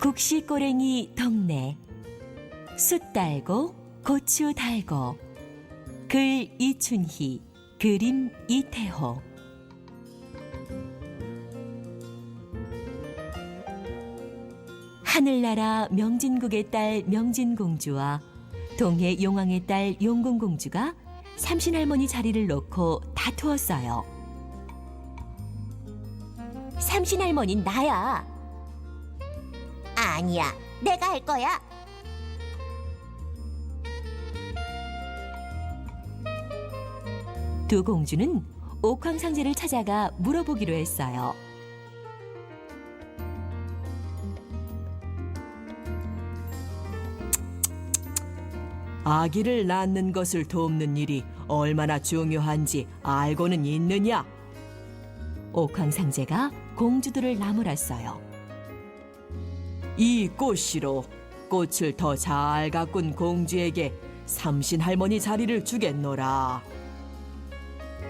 국시꼬랭이 동네 숯 달고 고추 달고 글 이춘희 그림 이태호 하늘나라 명진국의 딸 명진공주와 동해 용왕의 딸 용궁공주가 삼신할머니 자리를 놓고 다투었어요. 삼신할머니는 나야. 아니야, 내가 할 거야. 두 공주는 옥황상제를 찾아가 물어보기로 했어요. 아기를 낳는 것을 돕는 일이 얼마나 중요한지 알고는 있느냐? 옥황상제가 공주들을 나무랐어요. 이 꽃씨로 꽃을 더 잘 가꾼 공주에게 삼신 할머니 자리를 주겠노라.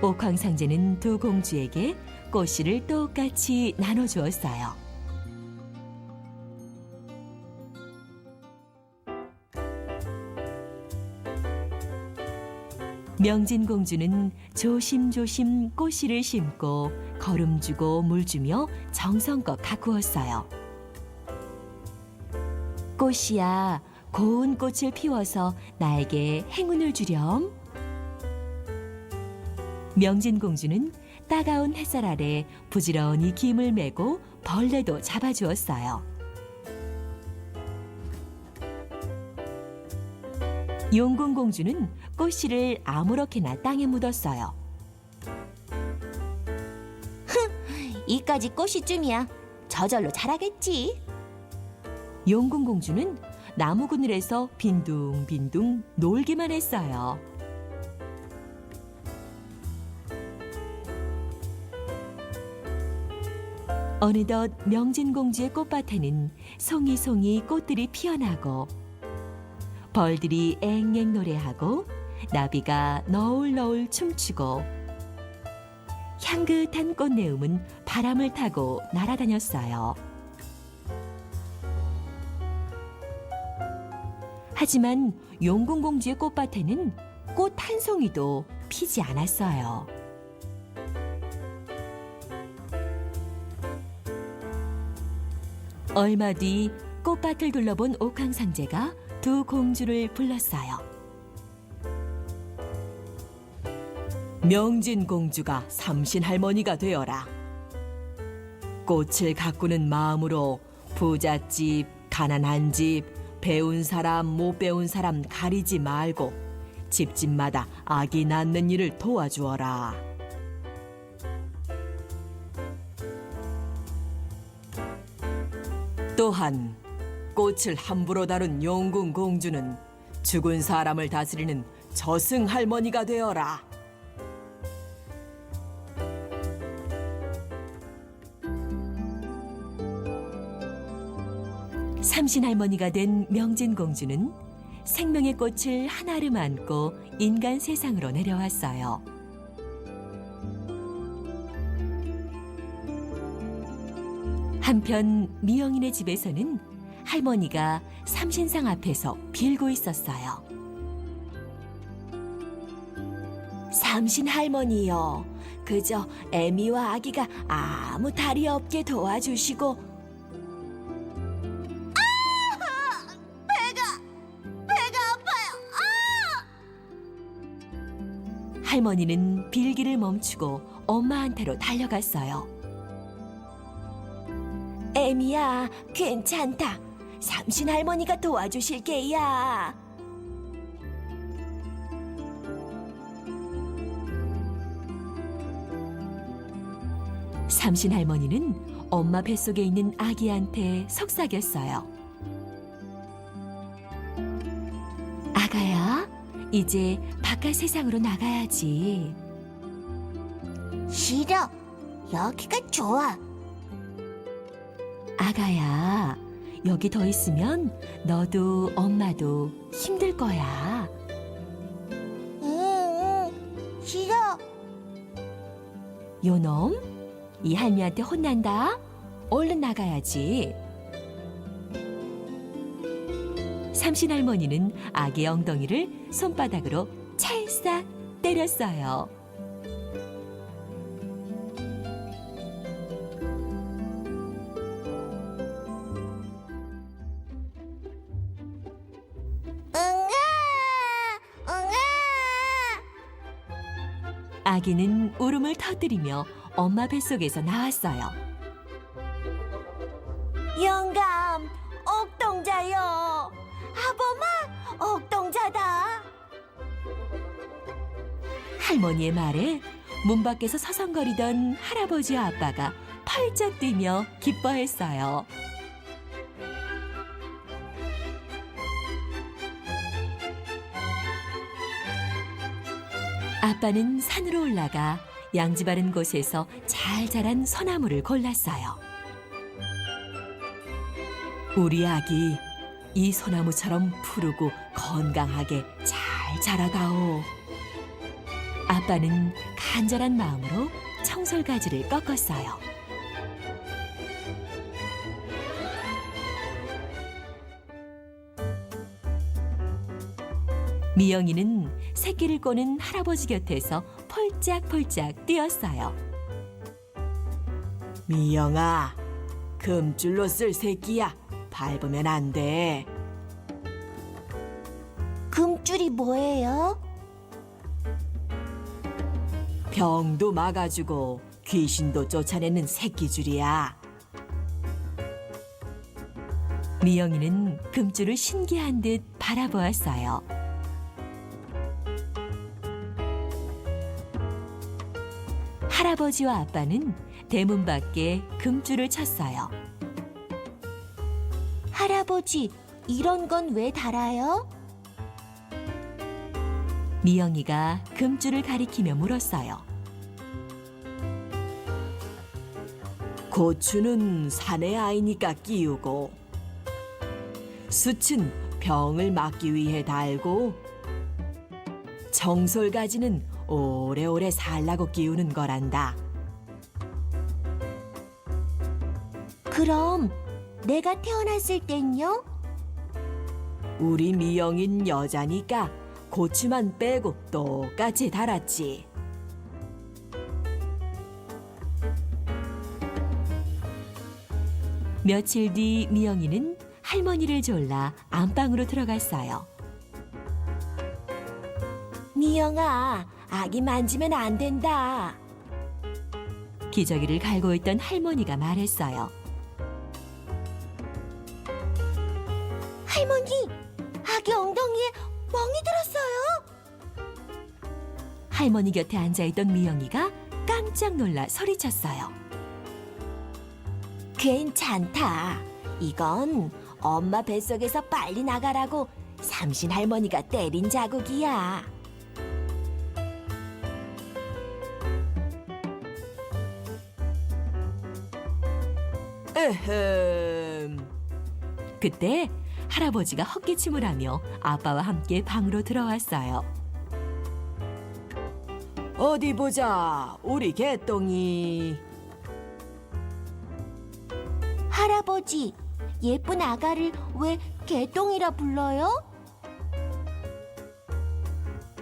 옥황상제는 두 공주에게 꽃씨를 똑같이 나눠 주었어요. 명진 공주는 조심조심 꽃씨를 심고 거름 주고 물 주며 정성껏 가꾸었어요. 꽃이야, 고운 꽃을 피워서 나에게 행운을 주렴. 명진 공주는 따가운 햇살 아래 부지런히 김을 메고 벌레도 잡아주었어요. 용궁 공주는 꽃씨를 아무렇게나 땅에 묻었어요. 이까지 꽃이쯤이야. 저절로 자라겠지. 용궁공주는 나무 그늘에서 빈둥빈둥 놀기만 했어요. 어느덧 명진공주의 꽃밭에는 송이송이 꽃들이 피어나고 벌들이 앵앵 노래하고 나비가 너울너울 춤추고 향긋한 꽃내음은 바람을 타고 날아다녔어요. 하지만 용궁 공주의 꽃밭에는 꽃 한 송이도 피지 않았어요. 얼마 뒤 꽃밭을 둘러본 옥황상제가 두 공주를 불렀어요. 명진 공주가 삼신 할머니가 되어라. 꽃을 가꾸는 마음으로 부잣집, 가난한 집, 배운 사람, 못 배운 사람 가리지 말고 집집마다 아기 낳는 일을 도와주어라. 또한 꽃을 함부로 다룬 용궁 공주는 죽은 사람을 다스리는 저승 할머니가 되어라. 삼신 할머니가 된 명진 공주는 생명의 꽃을 하나름 안고 인간 세상으로 내려왔어요. 한편 미영인의 집에서는 할머니가 삼신상 앞에서 빌고 있었어요. 삼신 할머니요. 그저 애미와 아기가 아무 탈이 없게 도와주시고 할머니는 빌기를 멈추고 엄마한테로 달려갔어요. 애미야, 괜찮다. 삼신 할머니가 도와주실 게야. 삼신 할머니는 엄마 뱃속에 있는 아기한테 속삭였어요. 이제 바깥 세상으로 나가야지. 싫어. 여기가 좋아. 아가야, 여기 더 있으면 너도 엄마도 힘들 거야. 응, 응. 싫어. 요놈, 이 할미한테 혼난다. 얼른 나가야지. 삼신 할머니는 아기 엉덩이를 손바닥으로 찰싹 때렸어요. 응아, 응아. 아기는 울음을 터뜨리며 엄마 뱃속에서 나왔어요. 영감, 옥동자요. 아범아, 옥동자다. 할머니의 말에 문 밖에서 서성거리던 할아버지와 아빠가 펄쩍 뛰며 기뻐했어요. 아빠는 산으로 올라가 양지 바른 곳에서 잘 자란 소나무를 골랐어요. 우리 아기 이 소나무처럼 푸르고 건강하게 잘 자라다오. 아빠는 간절한 마음으로 청솔가지를 꺾었어요. 미영이는 새끼를 꼬는 할아버지 곁에서 폴짝폴짝 뛰었어요. 미영아, 금줄로 쓸 새끼야. 밟으면 안 돼. 금줄이 뭐예요? 병도 막아주고 귀신도 쫓아내는 새끼줄이야. 미영이는 금줄을 신기한 듯 바라보았어요. 할아버지와 아빠는 대문 밖에 금줄을 쳤어요. 할아버지, 이런 건 왜 달아요? 미영이가 금줄을 가리키며 물었어요. 고추는 산의 아이니까 끼우고 숯은 병을 막기 위해 달고 정솔가지는 오래오래 살라고 끼우는 거란다. 그럼 내가 태어났을 땐요? 우리 미영인 여자니까 고추만 빼고 똑같이 달았지. 며칠 뒤 미영이는 할머니를 졸라 안방으로 들어갔어요. 미영아, 아기 만지면 안 된다. 기저귀를 갈고 있던 할머니가 말했어요. 할머니, 아기 엉덩이에 멍이 들었어요. 할머니 곁에 앉아있던 미영이가 깜짝 놀라 소리쳤어요. 괜찮다. 이건 엄마 뱃속에서 빨리 나가라고 삼신 할머니가 때린 자국이야. 에헴. 그때 할아버지가 헛기침을 하며 아빠와 함께 방으로 들어왔어요. 어디 보자. 우리 개똥이. 할아버지, 예쁜 아가를 왜 개똥이라 불러요?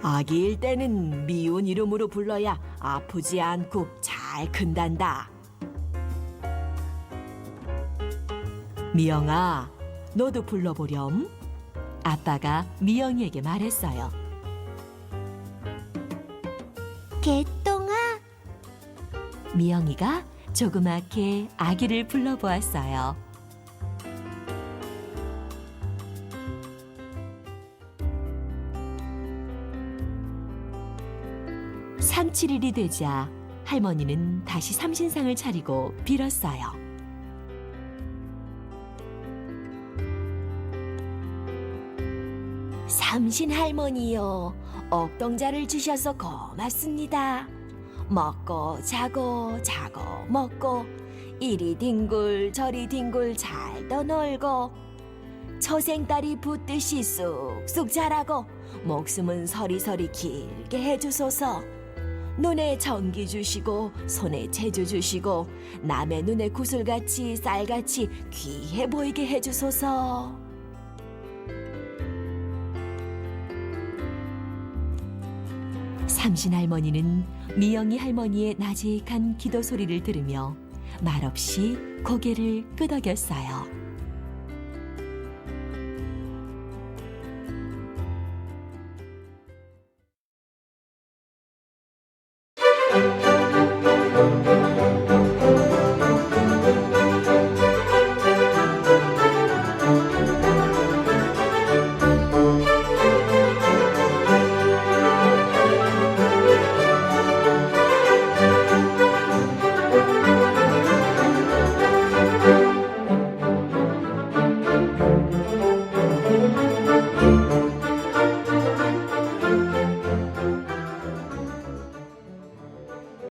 아기일 때는 미운 이름으로 불러야 아프지 않고 잘 큰단다. 미영아, 너도 불러보렴. 아빠가 미영이에게 말했어요. 개똥아, 미영이가 조그맣게 아기를 불러보았어요. 삼칠일이 되자 할머니는 다시 삼신상을 차리고 빌었어요. 삼신 할머니요. 옥동자를 주셔서 고맙습니다. 먹고 자고 자고 먹고 이리 뒹굴 저리 뒹굴 잘도 놀고 초생딸이 붙듯이 쑥쑥 자라고 목숨은 서리서리 길게 해주소서 눈에 전기 주시고 손에 재주 주시고 남의 눈에 구슬같이 쌀같이 귀해 보이게 해주소서 삼신 할머니는 미영이 할머니의 나직한 기도 소리를 들으며 말없이 고개를 끄덕였어요.